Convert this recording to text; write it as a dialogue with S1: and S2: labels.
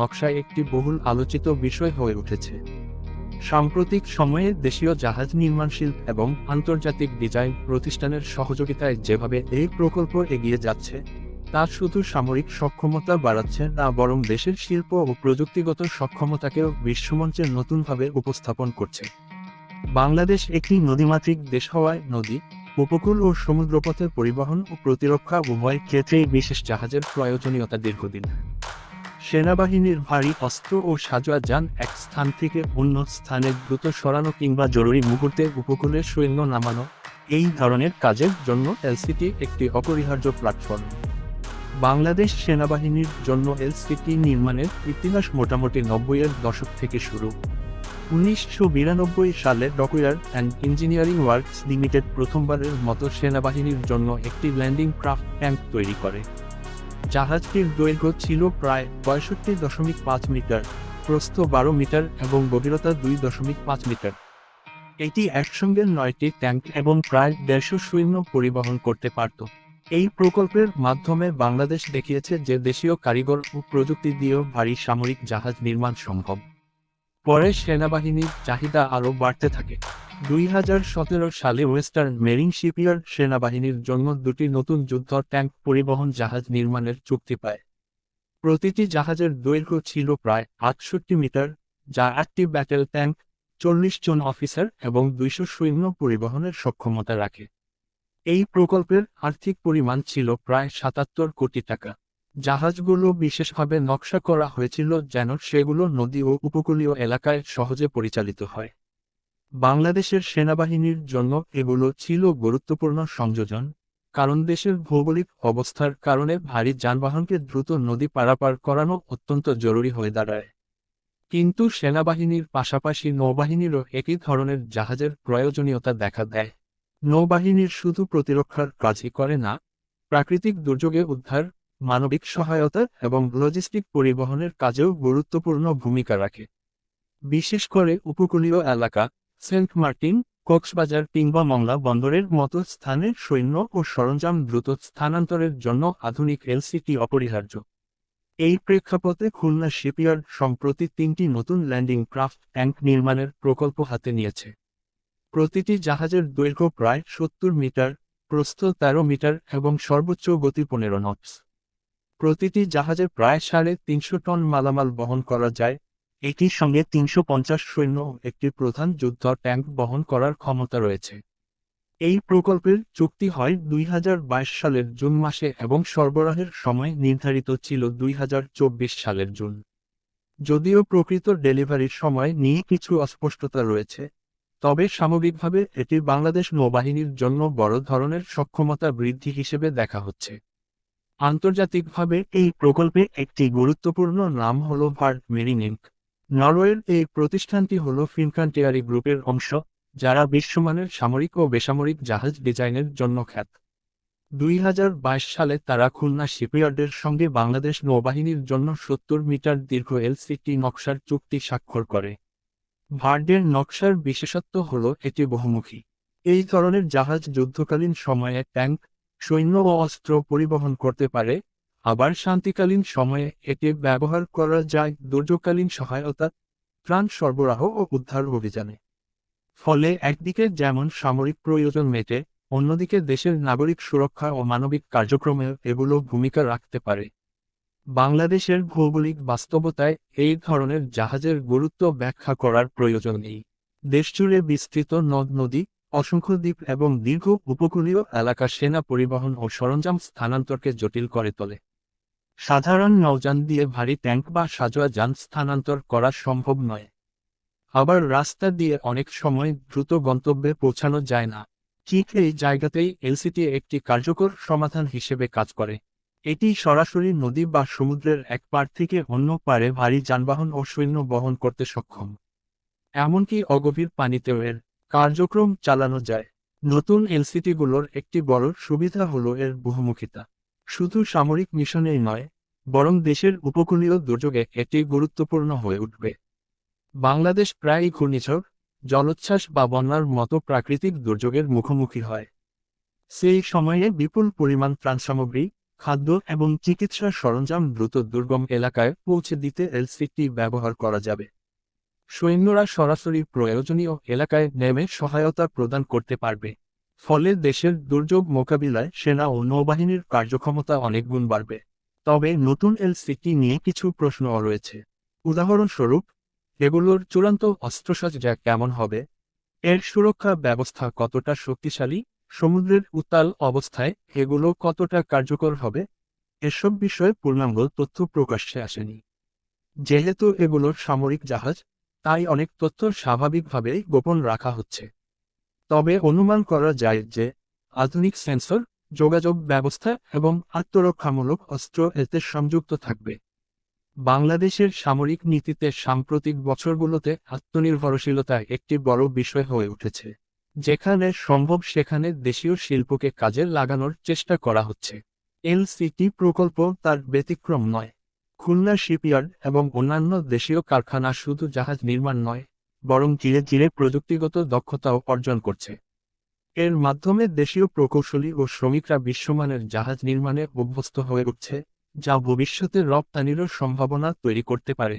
S1: নকশায় একটি বহুল আলোচিত বিষয় হয়ে উঠেছে। সাম্প্রতিক সময়ে দেশীয় জাহাজ নির্মাণ শিল্প এবং আন্তর্জাতিক ডিজাইন প্রতিষ্ঠানের সহযোগিতায় যেভাবে এই প্রকল্প এগিয়ে যাচ্ছে, তা শুধু সামরিক সক্ষমতা বাড়াচ্ছে না, বরং দেশের শিল্প ও প্রযুক্তিগত সক্ষমতাকেও বিশ্বমঞ্চে নতুনভাবে উপস্থাপন করছে। বাংলাদেশ একটি নদীমাতৃক দেশ হওয়ায় নদী উপকূল ও সমুদ্রপথের পরিবহন ও প্রতিরক্ষা উভয় ক্ষেত্রেই বিশেষ জাহাজের প্রয়োজনীয়তা দীর্ঘদিন। সেনাবাহিনীর ভারী অস্ত্র ও সাজোয়া যান এক স্থান থেকে অন্য স্থানে দ্রুত সরানো কিংবা জরুরি মুহূর্তে উপকূলে সৈন্য নামানো, এই ধরনের কাজের জন্য এলসিটি একটি অপরিহার্য প্ল্যাটফর্ম। বাংলাদেশ সেনাবাহিনীর জন্য এলসিটি নির্মাণের ইতিহাস মোটামুটি নব্বইয়ের দশক থেকে শুরু। উনিশশো বিরানব্বই সালে dockyard and engineering works limited প্রথমবারের মতো সেনাবাহিনীর জন্য একটি ল্যান্ডিং ক্রাফট ট্যাঙ্ক তৈরি করে। জাহাজটির দৈর্ঘ্য ছিল প্রায় পঁয়ষট্টি দশমিক পাঁচ মিটার, প্রস্থ বারো মিটার এবং গভীরতা দুই দশমিক পাঁচ মিটার। এটি একসঙ্গে নয়টি ট্যাঙ্ক এবং প্রায় দেড়শো সৈন্য পরিবহন করতে পারত। এই প্রকল্পের মাধ্যমে বাংলাদেশ দেখিয়েছে যে দেশীয় কারিগর ও প্রযুক্তি দিয়েও ভারী সামরিক জাহাজ নির্মাণ সম্ভব। পরে সেনাবাহিনীর চাহিদা আরও বাড়তে থাকে। দুই হাজার সতেরো সালে ওয়েস্টার্ন মেরিন শিপইয়ার্ড সেনাবাহিনীর জন্য দুটি নতুন যুদ্ধ ট্যাঙ্ক পরিবহন জাহাজ নির্মাণের চুক্তি পায়। প্রতিটি জাহাজের দৈর্ঘ্য ছিল প্রায় আটষট্টি মিটার, যা একটি ব্যাটেল ট্যাঙ্ক, চল্লিশ জন অফিসার এবং দুইশো সৈন্য পরিবহনের সক্ষমতা রাখে। এই প্রকল্পের আর্থিক পরিমাণ ছিল প্রায় সাতাত্তর কোটি টাকা। জাহাজগুলো বিশেষভাবে নকশা করা হয়েছিল যেন সেগুলো নদী ও উপকূলীয় এলাকায় সহজে পরিচালিত হয়। বাংলাদেশের সেনাবাহিনীর জন্য এগুলো ছিল গুরুত্বপূর্ণ সংযোজন, কারণ দেশের ভৌগোলিক অবস্থার কারণে ভারী যানবাহনকে দ্রুত নদী পারাপার করানো অত্যন্ত জরুরি হয়ে দাঁড়ায়। কিন্তু সেনাবাহিনীর পাশাপাশি নৌবাহিনীরও একই ধরনের জাহাজের প্রয়োজনীয়তা দেখা দেয়। নৌবাহিনীর শুধু প্রতিরক্ষার কাজই করে না, প্রাকৃতিক দুর্যোগে উদ্ধার মানবিক সহায়তা এবং লজিস্টিক পরিবহনের কাজেও গুরুত্বপূর্ণ ভূমিকা রাখে। বিশেষ করে উপকূলীয় এলাকা, সেন্ট মার্টিন, কক্সবাজার কিংবা মংলা বন্দরের মতো স্থানে সৈন্য ও সরঞ্জাম দ্রুত স্থানান্তরের জন্য আধুনিক এলসিটি অপরিহার্য। এই প্রেক্ষাপটে খুলনা শিপইয়ার্ড সম্প্রতি তিনটি নতুন ল্যান্ডিং ক্রাফট ট্যাঙ্ক নির্মাণের প্রকল্প হাতে নিয়েছে। প্রতিটি জাহাজের দৈর্ঘ্য প্রায় সত্তর মিটার, প্রস্থ তেরো মিটার এবং সর্বোচ্চ গতি পনেরো নটস। প্রতিটি জাহাজে প্রায় সাড়ে তিনশো টন মালামাল বহন করা যায়। এটির সঙ্গে তিনশো পঞ্চাশ সৈন্য একটি প্রধান যুদ্ধ ট্যাঙ্ক বহন করার ক্ষমতা রয়েছে। এই প্রকল্পের চুক্তি হয় দুই হাজার বাইশ সালের জুন মাসে এবং সরবরাহের সময় নির্ধারিত ছিল দুই হাজার চব্বিশ সালের জুন। যদিও প্রকৃত ডেলিভারির সময় নিয়ে কিছু অস্পষ্টতা রয়েছে, তবে সামগ্রিকভাবে এটি বাংলাদেশ নৌবাহিনীর জন্য বড় ধরনের সক্ষমতা বৃদ্ধি হিসেবে দেখা হচ্ছে। আন্তর্জাতিকভাবে এই প্রকল্পে একটি গুরুত্বপূর্ণ নাম হল ভার্ট মেরিন ইঙ্ক নরওয়ের এই প্রতিষ্ঠানটি হল ফিনকান্টিয়ারি গ্রুপের অংশ, যারা বিশ্বমানের সামরিক ও বেসামরিক জাহাজ ডিজাইনের জন্য খ্যাত। দুই হাজার বাইশ সালে তারা খুলনা শিপইয়ার্ডের সঙ্গে বাংলাদেশ নৌবাহিনীর জন্য সত্তর মিটার দীর্ঘ এলসিটি নকশার চুক্তি স্বাক্ষর করে। ভার্ডের নকশার বিশেষত্ব হল এটি বহুমুখী। এই ধরনের জাহাজ যুদ্ধকালীন সময়ে ট্যাঙ্ক সৈন্য ও অস্ত্র পরিবহন করতে পারে, আবার শান্তিকালীন সময়ে এটি ব্যবহার করা যায় দুর্যোগকালীন সহায়তা, ত্রাণ সরবরাহ ও উদ্ধার অভিযানে। ফলে একদিকে যেমন সামরিক প্রয়োজন মেটে, অন্যদিকে দেশের নাগরিক সুরক্ষা ও মানবিক কার্যক্রমে এগুলো ভূমিকা রাখতে পারে। বাংলাদেশের ভৌগোলিক বাস্তবতায় এই ধরনের জাহাজের গুরুত্ব ব্যাখ্যা করার প্রয়োজন নেই। দেশজুড়ে বিস্তৃত নদ নদী অসংখ্য দ্বীপ এবং দীর্ঘ উপকূলীয় এলাকা সেনা পরিবহন ও সরঞ্জাম স্থানান্তরকে জটিল করে তোলে। সাধারণ নৌযান দিয়ে ভারী ট্যাঙ্ক বা সাজোয়া যান স্থানান্তর করা সম্ভব নয়। আবার রাস্তা দিয়ে অনেক সময় দ্রুত গন্তব্যে পৌঁছানো যায় না। ঠিক এই জায়গাতেই এলসিটি একটি কার্যকর সমাধান হিসেবে কাজ করে। এটি সরাসরি নদী বা সমুদ্রের এক পার থেকে অন্য পারে ভারী যানবাহন ও সৈন্য বহন করতে সক্ষম। এমনকি অগভীর পানিতেও এর কার্যক্রম চালানো যায়। নতুন এলসিটিগুলোর একটি বড় সুবিধা হল এর বহুমুখিতা। শুধু সামরিক মিশনেই নয়, বরং দেশের উপকূলীয় দুর্যোগে এটি গুরুত্বপূর্ণ হয়ে উঠবে। বাংলাদেশ প্রায়ই ঘূর্ণিঝড়, জলোচ্ছ্বাস বা বন্যার মতো প্রাকৃতিক দুর্যোগের মুখোমুখি হয়। সেই সময়ে বিপুল পরিমাণ ত্রাণ সামগ্রী খাদ্য এবং চিকিৎসার সরঞ্জাম দ্রুত দুর্গম এলাকায় পৌঁছে দিতে এলসিটি ব্যবহার করা যাবে। সৈন্যরা সরাসরি প্রয়োজনীয় এলাকায় নেমে সহায়তা প্রদান করতে পারবে। ফলে দেশের দুর্যোগ মোকাবিলায় সেনা ও নৌবাহিনীর কার্যক্ষমতা অনেক গুণ বাড়বে। তবে নতুন এলসিটি নিয়ে কিছু প্রশ্নও রয়েছে। উদাহরণস্বরূপ, এগুলোর চূড়ান্ত অস্ত্রসজ্জা কেমন হবে? এর সুরক্ষা ব্যবস্থা কতটা শক্তিশালী? সমুদ্রের উত্তাল অবস্থায় এগুলো কতটা কার্যকর হবে? এসব বিষয়ে পূর্ণাঙ্গ তথ্য প্রকাশ্যে আসেনি। যেহেতু এগুলো সামরিক জাহাজ তাই অনেক তথ্য স্বাভাবিকভাবেই গোপন রাখা হচ্ছে। তবে অনুমান করা যায় যে, আধুনিক সেন্সর, যোগাযোগ ব্যবস্থা এবং আত্মরক্ষামূলক অস্ত্র এতে সংযুক্ত থাকবে। বাংলাদেশের সামরিক নীতিতে সাম্প্রতিক বছরগুলোতে আত্মনির্ভরশীলতা একটি বড় বিষয় হয়ে উঠেছে, যেখানে সম্ভব সেখানে দেশীয় শিল্পকে কাজে লাগানোর চেষ্টা করা হচ্ছে। এলসিটি প্রকল্প তার ব্যতিক্রম নয়। খুলনা শিপইয়ার্ড এবং অন্যান্য দেশীয় কারখানা শুধু জাহাজ নির্মাণ নয়, বরং ধীরে ধীরে প্রযুক্তিগত দক্ষতাও অর্জন করছে। এর মাধ্যমে দেশীয় প্রকৌশলী ও শ্রমিকরা বিশ্বমানের জাহাজ নির্মাণে অভ্যস্ত হয়ে উঠছে, যা ভবিষ্যতে রপ্তানিরও সম্ভাবনা তৈরি করতে পারে।